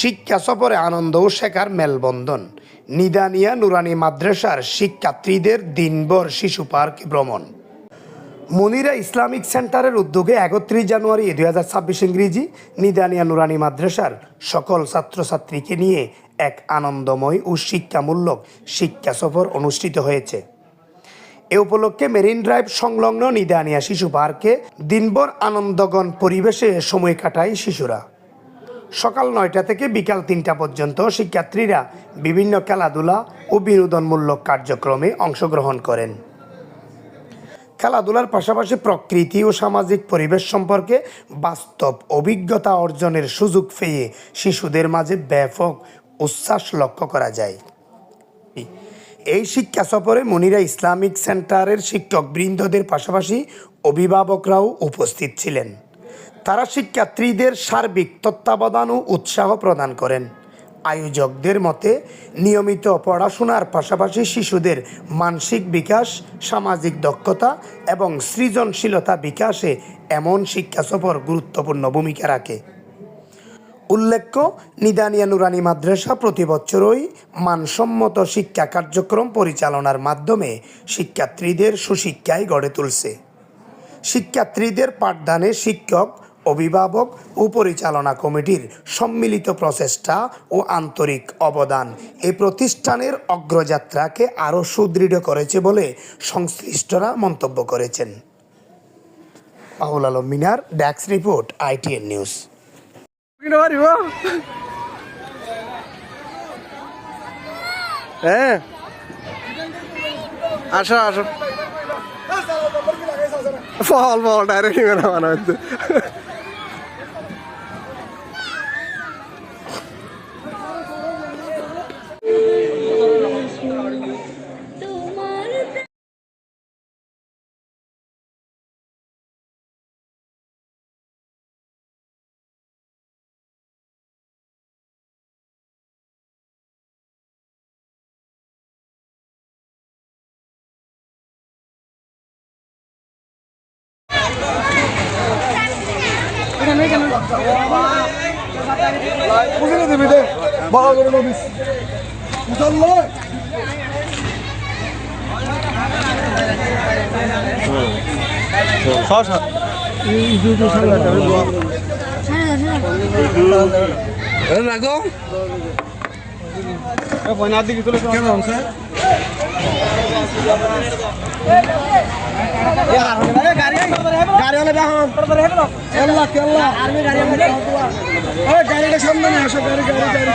শিক্ষা সফরে আনন্দ ও শেখার মেলবন্ধন। নিদানিয়া নুরানি মাদ্রাসার শিক্ষার্থীদের দিনভর শিশু পার্ক ভ্রমণ। মনিরা ইসলামিক সেন্টারের উদ্যোগে একত্রিশ জানুয়ারি দুই হাজার ছাব্বিশ ইংরেজি নিদানিয়া নুরানি মাদ্রাসার সকল ছাত্রছাত্রীকে নিয়ে এক আনন্দময় ও শিক্ষামূলক শিক্ষা সফর অনুষ্ঠিত হয়েছে। এ উপলক্ষে মেরিন ড্রাইভ সংলগ্ন নিদানিয়া শিশু পার্কে দিনভর আনন্দগণ পরিবেশে সময় কাটায় শিশুরা। সকাল নয়টা থেকে বিকাল তিনটা পর্যন্ত শিক্ষার্থীরা বিভিন্ন খেলাধুলা ও বিনোদনমূলক কার্যক্রমে অংশগ্রহণ করেন। খেলাধুলার পাশাপাশি প্রকৃতি ও সামাজিক পরিবেশ সম্পর্কে বাস্তব অভিজ্ঞতা অর্জনের সুযোগ পেয়ে শিশুদের মাঝে ব্যাপক উচ্ছ্বাস লক্ষ্য করা যায়। এই শিক্ষা সফরে মনিরা ইসলামিক সেন্টারের শিক্ষকবৃন্দদের পাশাপাশি অভিভাবকরাও উপস্থিত ছিলেন। তারা শিক্ষার্থীদের সার্বিক তত্ত্বাবধান ও উৎসাহ প্রদান করেন। আয়োজকদের মতে, নিয়মিত পড়াশোনার পাশাপাশি শিশুদের মানসিক বিকাশ, সামাজিক দক্ষতা এবং সৃজনশীলতা বিকাশে এমন শিক্ষা সফর গুরুত্বপূর্ণ ভূমিকা রাখে। উল্লেখ্য, নিদানিয়া নুরানি মাদ্রাসা প্রতি বছরই মানসম্মত শিক্ষা কার্যক্রম পরিচালনার মাধ্যমে শিক্ষার্থীদের সুশিক্ষায় গড়ে তুলছে। শিক্ষার্থীদের পাঠদানে শিক্ষক অভিভাবক ও পরিচালনা কমিটির সম্মিলিত প্রচেষ্টা ও আন্তরিক অবদান এই প্রতিষ্ঠানের অগ্রযাত্রাকে আরও সুদৃঢ় করেছে বলে সংশ্লিষ্টরা মন্তব্য করেছেন পাহুল আলম মিনার ড্যাক্স রিপোর্ট আইটিএন নিউজ হ্যাঁ আসো আসো ফল ফল ডাইরেক্ট নিবে না হচ্ছে বুঝলে দিবি দে বড় করে নবিস পয়নার দিকে তুলে গাড়িটা সামনে নিয়ে আসো গাড়ি গাড়ি গাড়ি